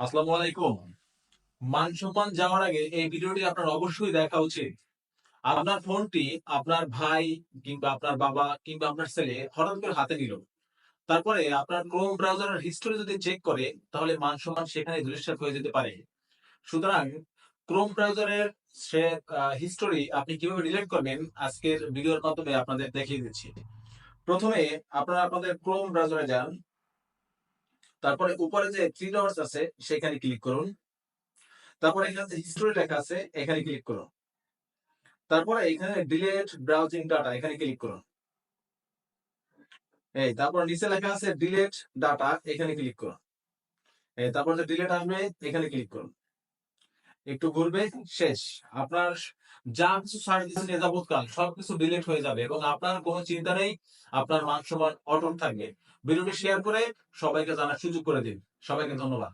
আসসালামু আলাইকুম। মান সম্মান যাওয়ার আগে এই ভিডিওটি আপনার অবশ্যই দেখা উচিত। আপনার ফোনটি আপনার ভাই কিংবা আপনার বাবা কিংবা আপনার ছেলে হঠাৎ করে হাতে নিল। তারপরে আপনার ক্রোম ব্রাউজারের হিস্টোরি যদি চেক করে, তাহলে মান সম্মান সেখানে ধূলিসাৎ হয়ে যেতে পারে। সুতরাং ক্রোম ব্রাউজারের সে হিস্টোরি আপনি কীভাবে ডিলিট করবেন আজকের ভিডিওর মাধ্যমে আপনাদের দেখিয়ে দিচ্ছি। প্রথমে আপনারা আপনাদের ক্রোম ব্রাউজারে যান। তারপরে উপরে যে থ্রি ডটস আছে, সেখানে ক্লিক করুন। তারপরে এখানে হিস্টোরি লেখা আছে, এখানে ক্লিক করুন। তারপরে এখানে ডিলেট ব্রাউজিং ডাটা এখানে ক্লিক করুন। এই, তারপর নিচে লেখা আছে ডিলেট ডাটা এখানে ক্লিক করুন। এই, তারপর যে ডিলেট আসবে, এখানে ক্লিক করুন। একটু ঘুরবে, শেষ। আপনার যা কিছু সার্চ দিচ্ছেন এজাবৎকাল সবকিছু ডিলিট হয়ে যাবে এবং আপনার কোনো চিন্তা নেই, আপনার মান সম্মান অটল থাকবে। ভিডিওটি শেয়ার করে সবাইকে জানার সুযোগ করে দিন। সবাইকে ধন্যবাদ।